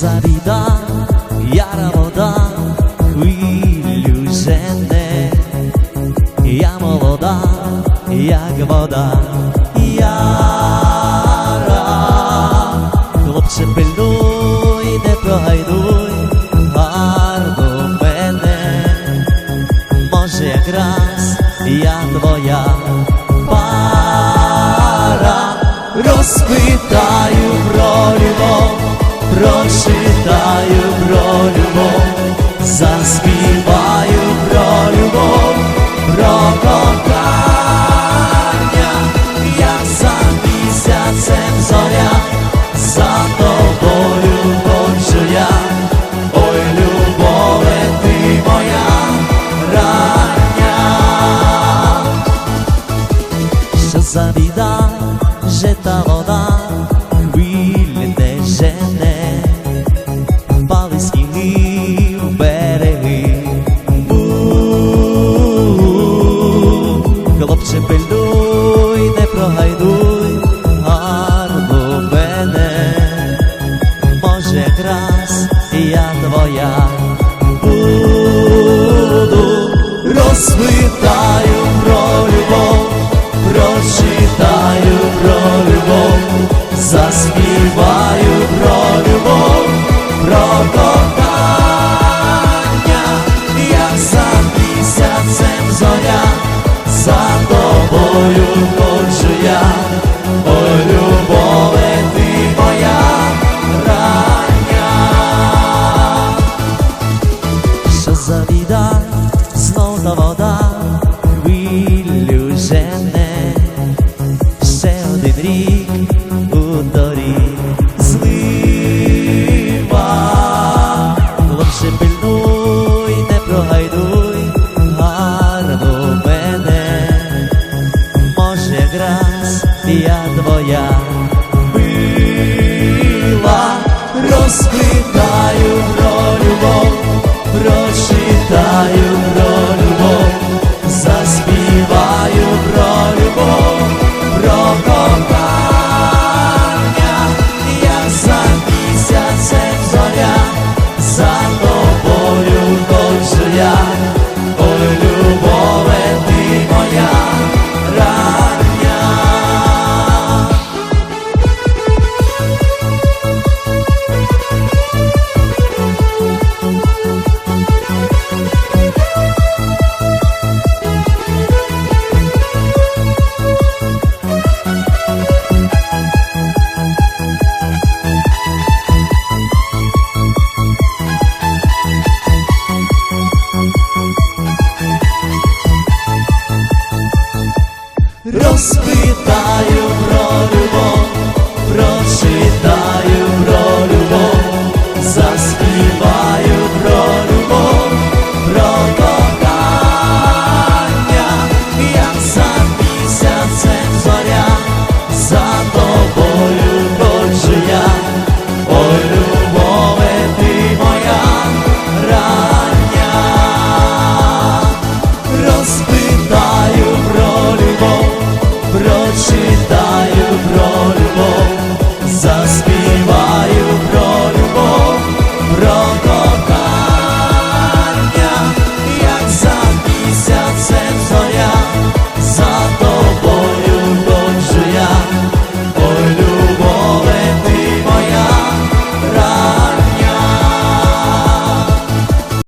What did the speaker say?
за біда, яра вода, хвилю жене, я молода, як вода, яра, хлопче пильнуй, не прогайдуй, гарно мене, може якраз я твоя пара, розпитаю про любов, прочитаю про любов, заспіваю про любов, про кохання, як за місяцем зоря, за тобою хочу я, ой, любове ти моя рання. Що за біда, же та вода, Розпитаю про любов, прочитаю про любов, заспіваю про любов, про кохання, як за місяцем зоря, за тобою. чиста вода, хвилю жене, ще один рік у дорі. Злива, хлопче пильнуй, не прогайдуй, гарно мене, може, якраз я твоя мила, розквітаю про любов. Прочитаю про розпитаю про любов, прочитаю.